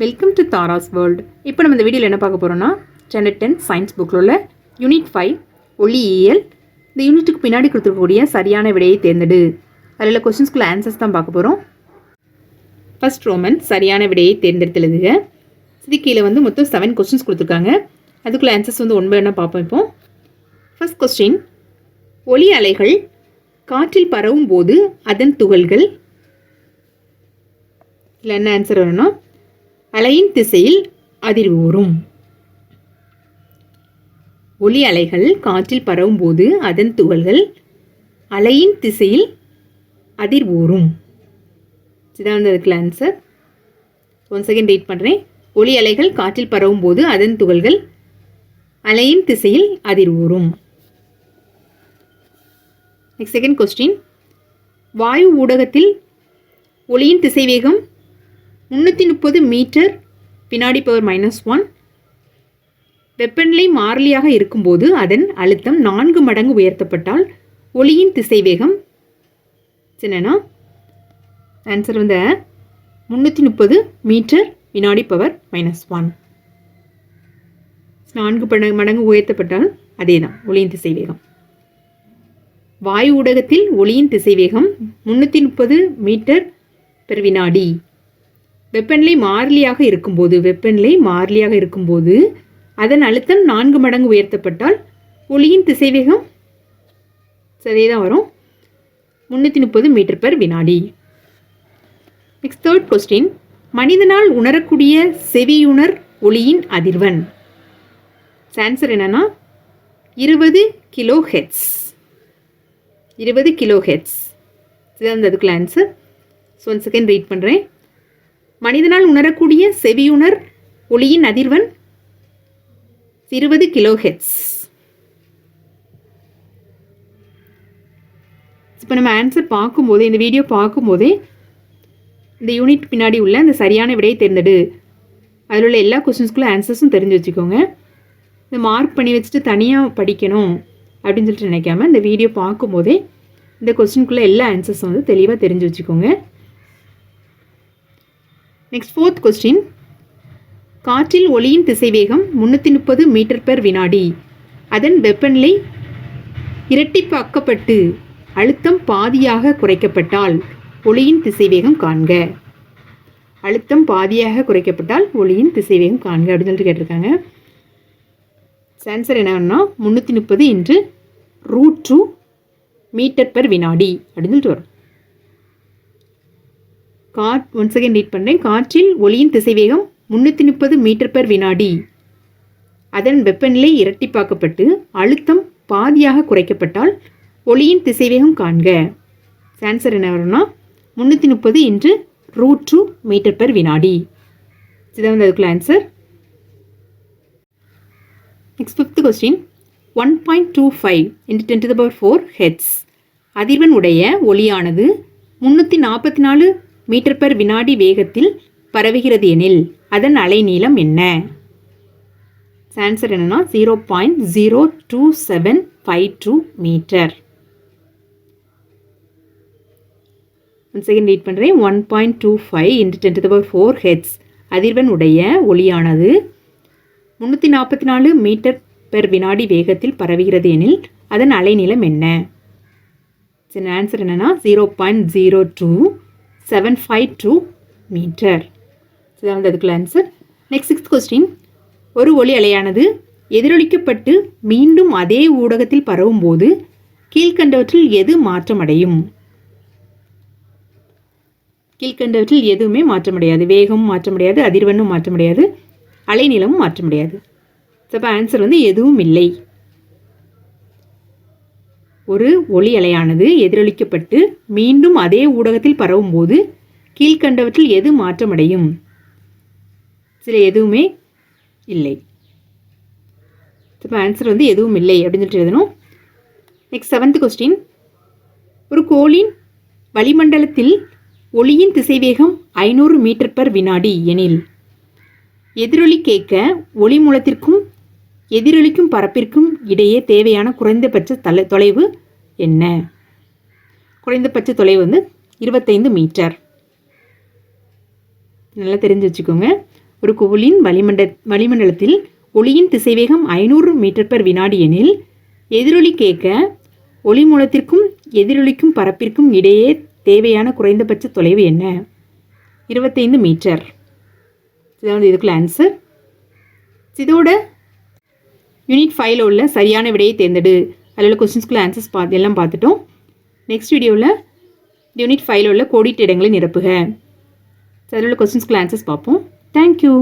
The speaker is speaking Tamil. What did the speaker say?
வெல்கம் டு தாராஸ் வேர்ல்டு இப்போ நம்ம இந்த வீடியோவில் என்ன பார்க்க போகிறோம்னா ஸ்டாண்டர்ட் டென்த் சயின்ஸ் புக்கில் உள்ள யூனிட் ஃபைவ் ஒளியியல் இந்த யூனிட்டுக்கு பின்னாடி கொடுத்துருக்கக்கூடிய சரியான விடையை தேர்ந்தெடு. அதில் உள்ள கொஸ்டின்ஸ்குள்ள ஆன்சர்ஸ் தான் பார்க்க போகிறோம் ஃபர்ஸ்ட் ரோமன் சரியான விடையை தேர்ந்தெடுத்து எழுதுக இது கீழே வந்து மொத்தம் செவன் கொஸ்டின்ஸ் கொடுத்துருக்காங்க. அதுக்குள்ள ஆன்சர்ஸ் வந்து ஒன்பது என்ன பார்ப்போம் இப்போ. ஃபஸ்ட் கொஸ்டின் ஒளி அலைகள் காற்றில் பரவும் போது அதன் துகள்கள். இதில் என்ன ஆன்சர் வரும்னா அலையின் திசையில் அதிர்வுறும் ஒளி அலைகள் காற்றில் பரவும் போது அதன் துகள்கள் அலையின் திசையில் அதிர்வுறும் இதான் அதுக்குள்ள ஆன்சர் ஒன் செகண்ட் ரீட் பண்ணுறேன் ஒளி அலைகள் காற்றில் பரவும் போது அதன் துகள்கள் அலையின் திசையில் அதிர்வுறும் நெக்ஸ்ட் செகண்ட் கொஸ்டின் வாயு ஊடகத்தில் ஒளியின் திசைவேகம் முந்நூற்றி முப்பது மீட்டர் வினாடி பவர் மைனஸ் ஒன் வெப்பநிலை மாறிலியாக இருக்கும்போது அதன் அழுத்தம் நான்கு மடங்கு உயர்த்தப்பட்டால் ஒளியின் திசைவேகம் என்னன்னா ஆன்சர் வந்து முந்நூற்றி முப்பது மீட்டர் வினாடி பவர் மைனஸ் ஒன் நான்கு பட மடங்கு உயர்த்தப்பட்டால் அதே தான் ஒளியின் திசைவேகம். வாயு ஊடகத்தில் ஒளியின் திசைவேகம் முந்நூற்றி முப்பது மீட்டர் பெர் வினாடி. வெப்பநிலை மாறிலியாக இருக்கும்போது வெப்பநிலை மாறிலியாக இருக்கும்போது அதன் அழுத்தம் நான்கு மடங்கு உயர்த்தப்பட்டால் ஒளியின் திசைவேகம் சரியே தான் வரும். முந்நூற்றி முப்பது மீட்டர் பர் வினாடி. நெக்ஸ்ட் தேர்ட் கொஸ்டின் மனிதனால் உணரக்கூடிய செவியுணர் ஒளியின் அதிர்வன். ஆன்சர் என்னன்னா இருபது கிலோ ஹெட்ஸ் இருபது கிலோ ஹெட்ஸ் இதுதான் அதுக்குள்ள answer so one second read பண்ணுறேன் மனிதனால் உணரக்கூடிய செவியுணர் ஒளியின் அதிர்வன் இருபது கிலோ ஹெட்ஸ் இப்போ நம்ம ஆன்சர் பார்க்கும்போது இந்த வீடியோ பார்க்கும்போதே இந்த யூனிட் பின்னாடி உள்ள அந்த சரியான விடையை தேர்ந்தெடு. அதில் உள்ள எல்லா கொஸ்டின்ஸ்க்குள்ள ஆன்சர்ஸும் தெரிஞ்சு வச்சுக்கோங்க. இந்த மார்க் பண்ணி வச்சுட்டு தனியாக படிக்கணும் அப்படின்னு சொல்லிட்டு நினைக்காம இந்த வீடியோ பார்க்கும்போதே இந்த கொஸ்டினுக்குள்ளே எல்லா ஆன்சர்ஸும் வந்து தெளிவாக தெரிஞ்சு வச்சுக்கோங்க. நெக்ஸ்ட் ஃபோர்த் கொஸ்டின் காற்றில் ஒளியின் திசைவேகம் முந்நூற்றி முப்பது மீட்டர் பெர் வினாடி. அதன் வெப்பநிலை இரட்டிப்பாக்கப்பட்டு அழுத்தம் பாதியாக குறைக்கப்பட்டால் ஒளியின் திசைவேகம் காண்க. அழுத்தம் பாதியாக குறைக்கப்பட்டால் ஒளியின் திசைவேகம் காண்க அப்படின்னு சொல்லிட்டு கேட்டிருக்காங்க. ஆன்சர் என்னன்னா முந்நூற்றி முப்பது இன்று ரூட் டூ மீட்டர் பெர் வினாடி அப்படின்னு சொல்லிட்டு வரும். காட் ஒன் செகண்ட் ரீட் பண்ணுறேன் காற்றில் ஒளியின் திசைவேகம் முந்நூற்றி முப்பது மீட்டர் பெர் வினாடி. அதன் வெப்பநிலை இரட்டிப்பாக்கப்பட்டு அழுத்தம் பாதியாக குறைக்கப்பட்டால் ஒளியின் திசைவேகம் காண்க. ஆன்சர் என்ன வரும்னா முந்நூற்றி முப்பது இன்று ரூட் டூ மீட்டர் பெர் வினாடி. இதான் வந்து அதுக்குள்ள answer next fifth question one point two five into ten to the power four hertz அதிர்வன் உடைய ஒளியானது முந்நூற்றி நாற்பத்தி நாலு மீட்டர் பெர் வினாடி வேகத்தில் பரவுகிறது எனில் அதன் அலைநீளம் என்ன? ஆன்சர் என்னன்னா zero point zero two seven five two metre one second read பண்ணுறேன் one point two five into ten to the power four hertz அதிர்வன் உடைய ஒளியானது முந்நூற்றி நாற்பத்தி நாலு மீட்டர் பெர் வினாடி வேகத்தில் பரவுகிறது எனில் அதன் அலைநீளம் என்ன? சரி ஆன்சர் என்னென்னா zero point zero two seven five two metre இதுதான் வந்து அதுக்குள்ள ஆன்சர் நெக்ஸ்ட் சிக்ஸ்த் கொஸ்டின் ஒரு ஒளி அலையானது எதிரொலிக்கப்பட்டு மீண்டும் அதே ஊடகத்தில் பரவும் போது கீழ்கண்டவற்றில் எது மாற்றமடையும்? கீழ்கண்டவற்றில் எதுவுமே மாற்றமடையாது. வேகமும் மாற்றமடையாது. அதிர்வெண்ணும் மாற்றமடையாது. அலைநீளமும் மாற்ற முடியாது அப்போ ஆன்சர் வந்து எதுவும் இல்லை. ஒரு ஒளி அலையானது எதிரொலிக்கப்பட்டு மீண்டும் அதே ஊடகத்தில் பரவும் போது கீழ்கண்டவற்றில் எது மாற்றமடையும்? சில எதுவுமே இல்லை. இப்போ ஆன்சர் வந்து எதுவும் இல்லை அப்படின்னு சொல்லிட்டு எழுதணும். நெக்ஸ்ட் செவன்த் கொஸ்டின் ஒரு கோளின் வளிமண்டலத்தில் ஒளியின் திசைவேகம் ஐநூறு மீட்டர் பர் வினாடி எனில் எதிரொலி கேட்க ஒளி மூலத்திற்கும் எதிரொலிக்கும் பரப்பிற்கும் இடையே தேவையான குறைந்தபட்ச தலை தொலைவு என்ன? குறைந்தபட்ச தொலைவு வந்து இருபத்தைந்து மீட்டர். நல்லா தெரிஞ்சு வச்சுக்கோங்க. ஒரு குவிலின் வளிமண்ட வளிமண்டலத்தில் ஒளியின் திசைவேகம் ஐநூறு மீட்டர் பெர் வினாடி எனில் எதிரொலி கேட்க ஒளி மூலத்திற்கும் எதிரொலிக்கும் பரப்பிற்கும் இடையே தேவையான குறைந்தபட்ச தொலைவு என்ன? இருபத்தைந்து மீட்டர். இதான் வந்து இதுக்குள்ள ஆன்சர் இதோட யூனிட் ஃபைவ்ல உள்ள சரியான விடையை தேர்ந்தெடு. அதில் உள்ள கொஸ்டின்ஸ்குள்ள ஆன்சர்ஸ் பார்த்து எல்லாம் பார்த்துட்டோம். நெக்ஸ்ட் வீடியோவில் யூனிட் ஃபைவ்ல உள்ள கோடிட்ட இடங்களை நிரப்புக. அதில் உள்ள கொஸ்டின்ஸ்குள்ள ஆன்சர்ஸ் பார்ப்போம். தேங்க்யூ